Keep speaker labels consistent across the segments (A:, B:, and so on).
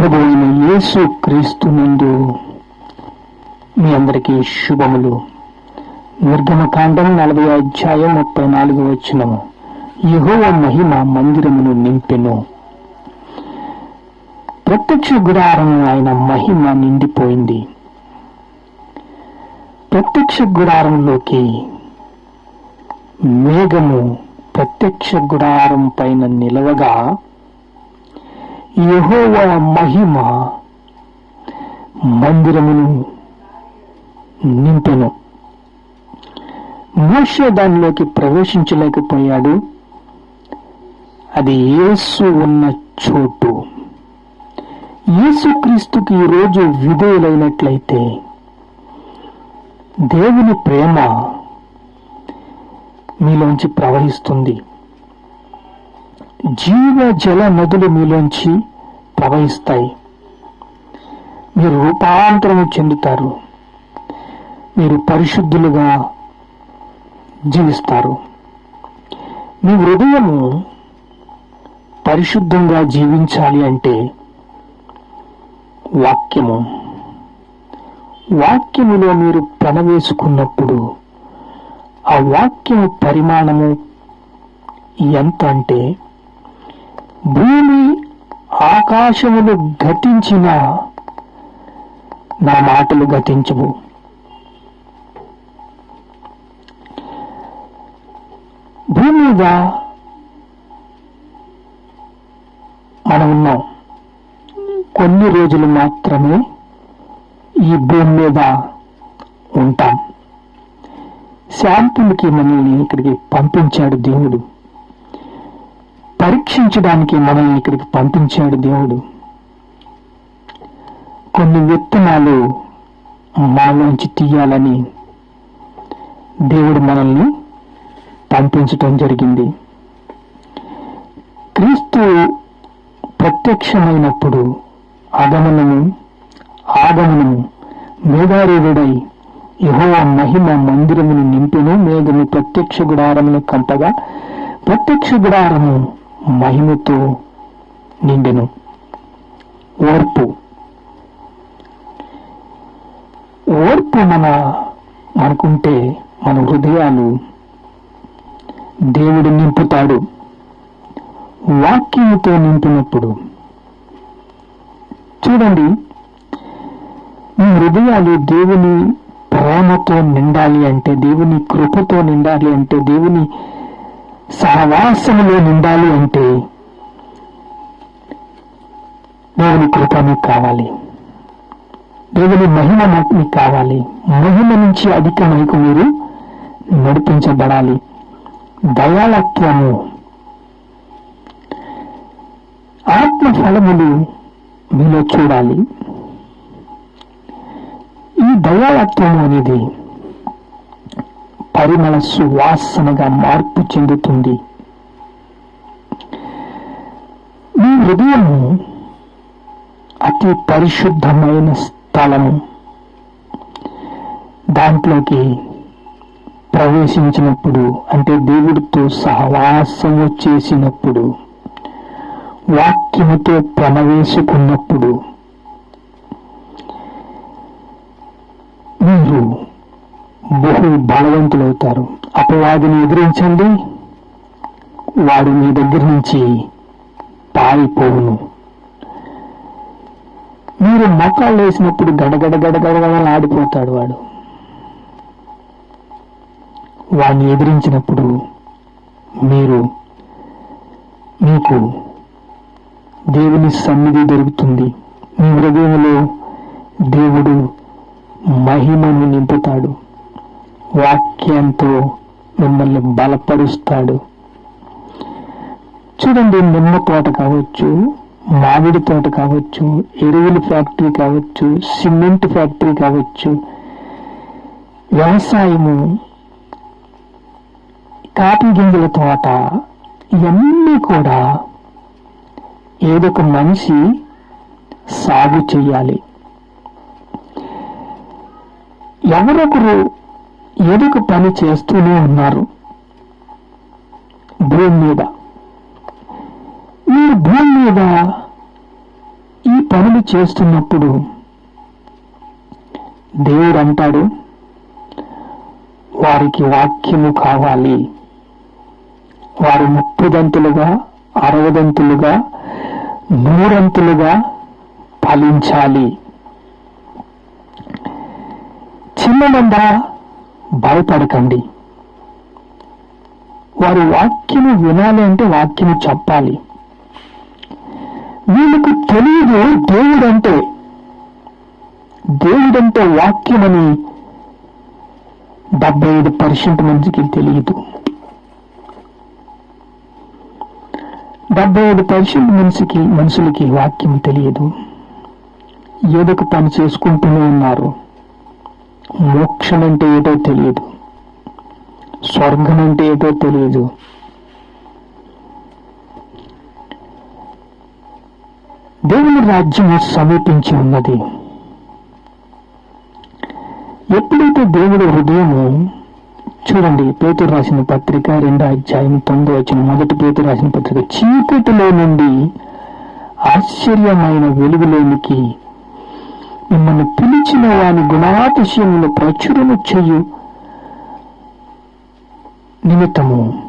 A: ప్రభు అయిన యేసు క్రీస్తు నందు మీ అందరికీ శుభములు. నిర్గమకాండం నలభై అధ్యాయం ముప్పై నాలుగు వచ్చినము యహోవ మహిమ మందిరమును నింపెను. ప్రత్యక్ష గుడారం ఆయన మహిమ నిండిపోయింది. ప్రత్యక్ష గుడారంలోకి మేఘము ప్రత్యక్ష గుడారం పైన నిలవగా యెహోవా మహిమ మందిరమును నింపెను. మోషే దానిలోకి ప్రవేశించలేకపోయాడు. అది యేసు ఉన్న చోటు. యేసుక్రీస్తుకి ఈరోజు విధేయులైనట్లయితే దేవుని ప్రేమ మీలోంచి ప్రవహిస్తుంది. జీవ జల నదులు మీలోంచి ప్రవహిస్తాయి. మీరు రూపాంతరము చెందుతారు. మీరు పరిశుద్ధులుగా జీవిస్తారు. మీ హృదయము పరిశుద్ధంగా జీవించాలి అంటే వాక్యము. వాక్యములో మీరు పెనవేసుకున్నప్పుడు ఆ వాక్యము పరిమాణము ఎంత అంటే భూమి ఆకాశములు గతించిన నా మాటలు గతించవు. భూమి మీద మనం ఉన్నాం. కొన్ని రోజులు మాత్రమే ఈ భూమి మీద ఉంటాం. శాంపుల్కి మనల్ని ఇక్కడికి పంపించాడు దేవుడు. పరీక్షించడానికి మనల్ని ఇక్కడికి పంపించాడు దేవుడు. కొన్ని విత్తనాలు మాలోంచి తీయాలని దేవుడు మనల్ని పంపించటం జరిగింది. క్రీస్తు ప్రత్యక్షమైనప్పుడు అగమనము ఆగమనము మేఘారూఢుడై యహోవ మహిమ మందిరమును నింపెను మేఘము ప్రత్యక్ష గుడారమును కంపగా ప్రత్యక్ష గుడారము మహిమతో నిండెను. ఓర్పు. ఓర్పు మన మనకుంటే మన హృదయాలు దేవుడు నింపుతాడు. వాక్యంతో నింపినప్పుడు. చూడండి మీ హృదయాలు దేవుని ప్రేమతో నిండాలి అంటే దేవుని కృపతో నిండాలి అంటే దేవుని సహవాసములో ఉండాలి అంటే దేవుని కృప మీకు కావాలి. దేవుని మహిమ మీకు కావాలి. మహిమ నుంచి అధికమైకు మీరు నడిపించబడాలి. దయాలత్వము. ఆత్మ ఫలములు మీలో చూడాలి. ఈ దయాలత్వము అనేది పరిమళ సువాసనగా మార్పు చెందుతుంది. మీ హృదయము అతి పరిశుద్ధమైన స్థలము. దాంట్లోకి ప్రవేశించినప్పుడు అంటే దేవుడితో సహవాసము చేసినప్పుడు వాక్యముతో ప్రవేశకున్నప్పుడు మీరు బహు బలవంతులవుతారు. అపవాదిని ఎదిరించండి. వాడు మీ దగ్గర నుంచి పారిపోవును. మీరు మొక్కలు వేసినప్పుడు గడగడ గడగడ ఆడిపోతాడు వాడు. వాడిని ఎదిరించినప్పుడు మీరు మీకు దేవుని సన్నిధి దొరుకుతుంది. మీ హృదయంలో దేవుడు మహిమను నింపుతాడు. వాక్యంతో మిమ్మల్ని బలపరుస్తాడు. చూడండి నిమ్మ తోట కావచ్చు మామిడి తోట కావచ్చు ఎరువుల ఫ్యాక్టరీ కావచ్చు సిమెంట్ ఫ్యాక్టరీ కావచ్చు. వ్యవసాయము కాఫీ గింజల తోట ఇవన్నీ కూడా ఏదో ఒక మనిషి సాగు చేయాలి. ఎవరొకరు ఏదో పని చేస్తూనే ఉన్నారు? భూమి మీద. మీరు భూమి మీద ఈ పనులు చేస్తున్నప్పుడు దేవుడు అంటాడు వారికి వాక్యము కావాలి. వారు ముప్పుదంతులుగా అరవదంతులుగా నూరంతులుగా ఫలించాలి. చిన్నమందా భయపడకండి. వారు వాక్యము వినాలి అంటే వాక్యము చెప్పాలి. వీళ్ళకు తెలియదు దేవుడంటే. దేవుడంటే వాక్యమని డెబ్బై ఐదు పర్సెంట్ మందికి తెలియదు. డెబ్బై ఐదు పర్సెంట్ మనిషికి మనుషులకి వాక్యం తెలియదు. ఏదో ఒక పని చేసుకుంటూనే ఉన్నారు. మోక్షం అంటే ఏటో తెలియదు స్వర్గం అంటే ఏటో తెలియదు దేవుని రాజ్యము సమీపించి ఉన్నది. ఎప్పుడైతే దేవుడు హృదయము చూడండి పేతురు రాసిన పత్రిక రెండో అధ్యాయం తొమ్మిదో వచ్చిన మొదటి పేతురు రాసిన పత్రిక చీకటిలో నుండి ఆశ్చర్యమైన వెలుగులోనికి మిమ్మల్ని పిలిచిన వాని గుణాతిశయములు ప్రచురము చెయ్యు నిమిత్తము.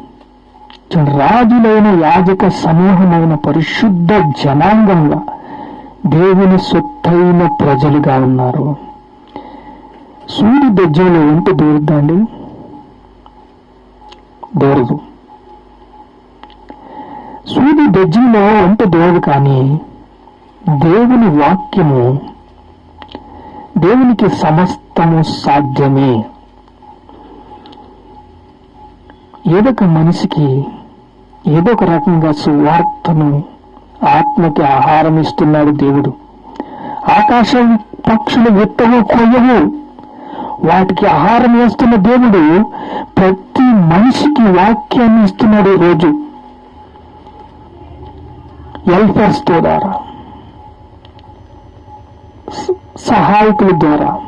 A: రాజులైన యాజక సమూహమైన పరిశుద్ధ జనాంగంగా దేవుని సొత్తైన ప్రజలుగా ఉన్నారు. సూర్య దజ్జంలో ఎంత దూరుద్దండి? దూరదు. సూర్య దజ్జంలో ఎంత దూరదు కానీ దేవుని వాక్యము దేవునికి సమస్తము సాధ్యమే. ఏదో మనిషికి ఏదో ఒక రకంగా సువార్తను ఆత్మకి ఆహారం ఇస్తున్నాడు దేవుడు. ఆకాశం పక్షులు విత్తవు కొయ్యవు. వాటికి ఆహారం వేస్తున్న దేవుడు ప్రతి మనిషికి వాక్యాన్ని ఇస్తున్నాడు రోజు. వెల్ఫేర్స్ ద్వారా సహాయకుల ద్వారా.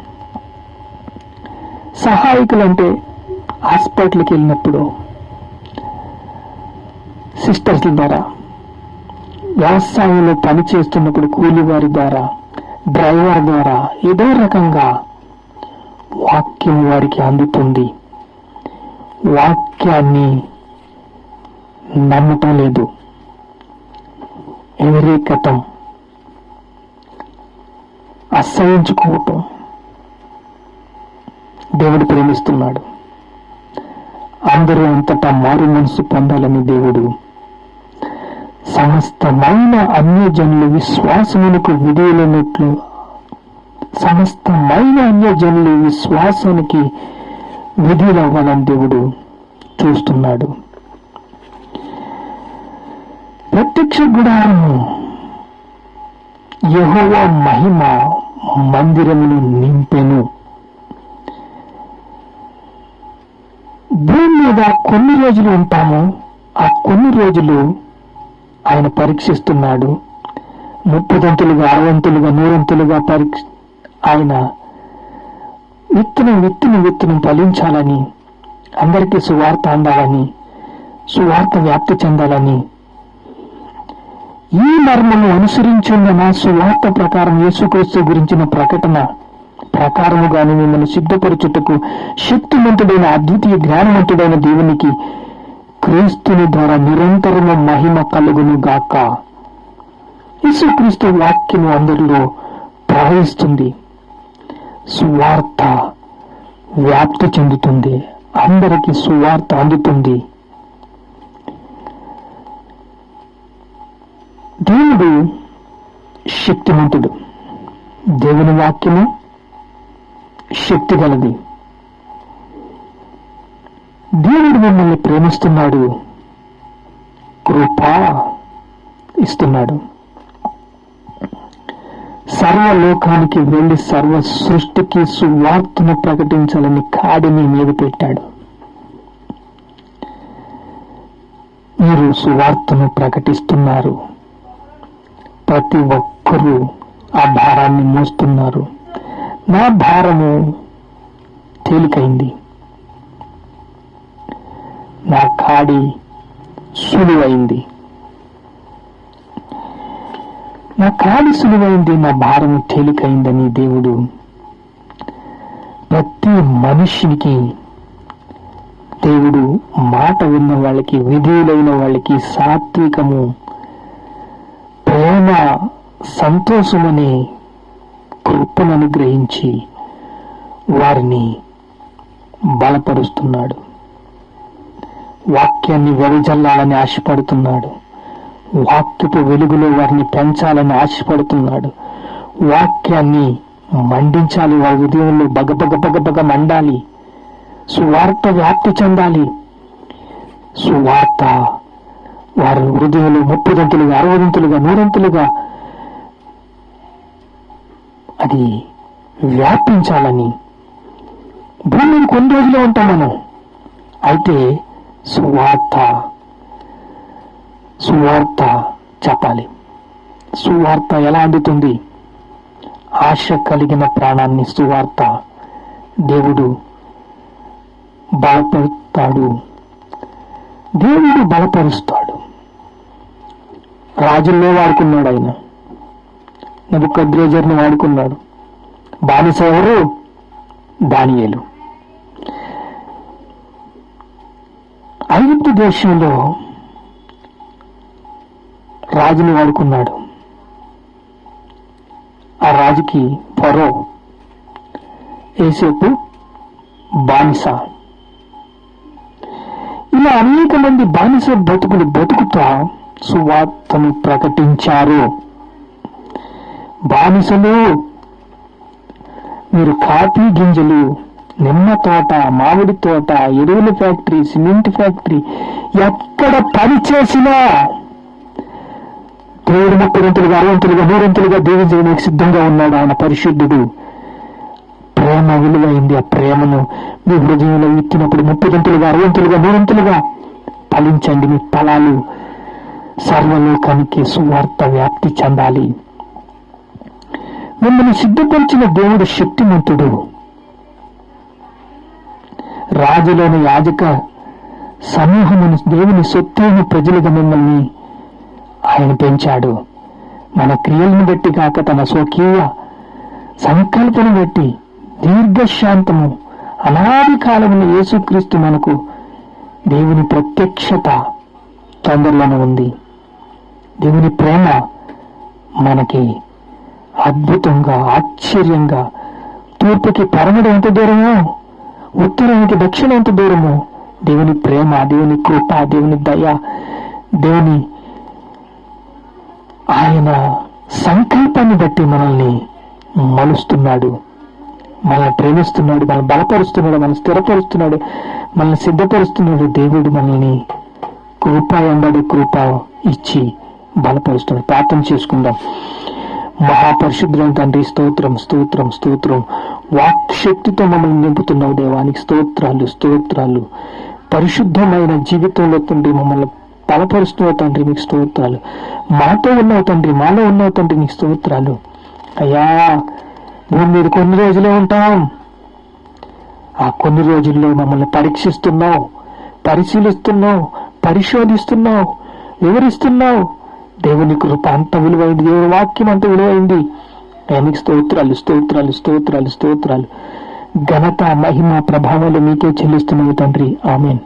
A: సహాయకులు అంటే హాస్పిటల్కి వెళ్ళినప్పుడు సిస్టర్స్ల ద్వారా వ్యవసాయంలో పని చేస్తున్నప్పుడు కూలి వారి ద్వారా డ్రైవర్ ద్వారా ఏదో రకంగా వాక్యం వారికి అందుతుంది. వాక్యాన్ని నమ్మటం లేదు. వ్యతిరేకతం అసహించుకోవటం దేవుడు ప్రేమిస్తున్నాడు. అందరూ అంతటా మారు మనసు పొందాలని దేవుడు సమస్తమైన అన్యజనులు విశ్వాసమునకు విధులైనట్లు సమస్తమైన అన్యజనులు విశ్వాసానికి విధులవ్వాలని దేవుడు చూస్తున్నాడు. ప్రత్యక్ష గుడారము యెహోవా మహిమ మందిరమును నింపెను. భూమి మీద కొన్ని రోజులు ఉంటాము ఆ కొన్ని రోజులు ఆయన పరీక్షిస్తున్నాడు. ముప్పదంతులుగా అరవంతులుగా నూరంతులుగా పరీక్ష ఆయన విత్తనం విత్తనం విత్తనం ఫలించాలని అందరికీ సువార్త అందాలని సువార్త వ్యాప్తి చెందాలని ఈ మర్మము అనుసరించున్న సువార్త ప్రకారం యేసుక్రీస్తు గురించిన ప్రకటన ప్రకారముగాను మిమ్మల్ని సిద్ధపరచుటకు శక్తిమంతుడైన అద్వితీయ జ్ఞానవంతుడైన దేవునికి క్రీస్తుని ద్వారా నిరంతరము మహిమ కలుగును గాక. యేసుక్రీస్తు వాక్యము అందరిలో ప్రవహిస్తుంది. సువార్త వ్యాప్తి చెందుతుంది. అందరికీ సువార్త అందుతుంది. దేవుడు శక్తివంతుడు దేవుని వాక్యము శక్తి గలది దేవుడు మిమ్మల్ని ప్రేమిస్తున్నాడు. కృప ఇస్తున్నాడు. సర్వలోకానికి వెళ్ళి సర్వ సృష్టికి సువార్తను ప్రకటించాలని కాడిని మీద పెట్టాడు. మీరు సువార్తను ప్రకటిస్తున్నారు. ప్రతి ఒక్కరూ ఆ భారాన్ని మోస్తున్నారు. నా భారము తేలికైంది. నా కాడి సులువైంది. నా కాడి సులువైంది నా భారము తేలికైందని దేవుడు ప్రతి మనిషినికి దేవుడు మాట విన్న వాళ్ళకి విధేయులైన వాళ్ళకి సాత్వికము ఆయన సంతోషమనే కృపను అనుగ్రహించి వారిని బలపరుస్తున్నాడు. వాక్యాన్ని వెదజల్లాలని ఆశపడుతున్నాడు. వాక్యపు వెలుగులో వారిని పెంచాలని ఆశపడుతున్నాడు. వాక్యాన్ని మండించాలి. వారి హృదయంలో బగబగ బగబగ మండాలి. సువార్త వ్యాప్తి చెందాలి. సువార్త వారి హృదయంలో ముప్పుదంతులుగా అరవదంతులుగా నూరంతులుగా అది వ్యాపించాలని భూమిని కొన్ని రోజులు ఉంటాం మనం. అయితే సువార్త సువార్త చెప్పాలి. సువార్త ఎలా అందుతుంది? ఆశ కలిగిన ప్రాణాన్ని సువార్త దేవుడు బలపరుస్తాడు. దేవుడు బలపరుస్తాడు. రాజుల్లో వాడుకున్నాడు ఆయన. నబుకద్రేజర్ని వాడుకున్నాడు. బానిస ఎవరు? దానియేలు. ఐగుప్తు దేశంలో రాజుని వాడుకున్నాడు. ఆ రాజుకి ఫరో ఏసేపు బానిస. ఇలా అనేక మంది బానిస బతుకులు బతుకుతా సువార్తను ప్రకటించారు. బానిసలు మీరు కాఫీ గింజలు నిమ్మ తోట మామిడి తోట ఎరువుల ఫ్యాక్టరీ సిమెంట్ ఫ్యాక్టరీ ఎక్కడ పని చేసినా దేవుడు ముప్పరింతలుగా అరవంతులుగా నూరంతులుగా దీవించడానికి సిద్ధంగా ఉన్నాడు ఆయన పరిశుద్ధుడు. ప్రేమ విలువైంది ఆ ప్రేమను మీ హృదయంలో ఎత్తినప్పుడు ముప్పదంతులుగా అరవంతులుగా నూరంతులుగా ఫలించండి మీ ఫలాలు. సర్వలోకానికి సువార్త వ్యాప్తి చెందాలి. మిమ్మల్ని సిద్ధపరిచిన దేవుడు శక్తిమంతుడు. రాజులోని యాజక సమూహమును దేవుని సొత్తైన ప్రజలుగా మిమ్మల్ని ఆయన పెంచాడు. మన క్రియలను బట్టి కాక తన స్వకీయ సంకల్పను బట్టి దీర్ఘశాంతము అనాది కాలమున యేసుక్రీస్తు మనకు దేవుని ప్రత్యక్షత తొందరలోనే ఉంది. దేవుని ప్రేమ మనకి అద్భుతంగా ఆశ్చర్యంగా తూర్పుకి పరమడు ఎంత దూరమో ఉత్తరానికి దక్షిణ ఎంత దూరమో దేవుని ప్రేమ దేవుని కృప దేవుని దయ దేవుని ఆయన సంకల్పాన్ని బట్టి మనల్ని మలుస్తున్నాడు. మనల్ని ప్రేమిస్తున్నాడు మనల్ని బలపరుస్తున్నాడు మనల్ని స్థిరపరుస్తున్నాడు మనల్ని సిద్ధపరుస్తున్నాడు దేవుడు మనల్ని కృప ఎంబడి కృప ఇచ్చి బలపరుస్తుంది. ప్రార్థన చేసుకుందాం. మహాపరిశుద్ధం తండ్రి స్తోత్రం స్తోత్రం స్తోత్రం. వాక్ శక్తితో మమ్మల్ని నింపుతున్నావు దేవానికి స్తోత్రాలు స్తోత్రాలు. పరిశుద్ధమైన జీవితంలో తండ్రి మమ్మల్ని బలపరుస్తున్నావు తండ్రి. మీకు స్తోత్రాలు. మాతో ఉన్నావు తండ్రి మాలో ఉన్నావు తండ్రి. నీకు స్తోత్రాలు. అయ్యా మేము మీరు కొన్ని రోజులే ఉంటాం. ఆ కొన్ని రోజుల్లో మమ్మల్ని పరీక్షిస్తున్నావు పరిశీలిస్తున్నావు పరిశోధిస్తున్నావు వివరిస్తున్నావు. దేవుని కృప అంత విలువైంది. దేవుని వాక్యం అంత విలువైంది. ఆయనకి స్తోత్రాలు స్తోత్రాలు స్తోత్రాలు స్తోత్రాలు. ఘనత మహిమ ప్రభావాలు మీకే చెల్లిస్తున్నావు తండ్రి. ఆమెన్.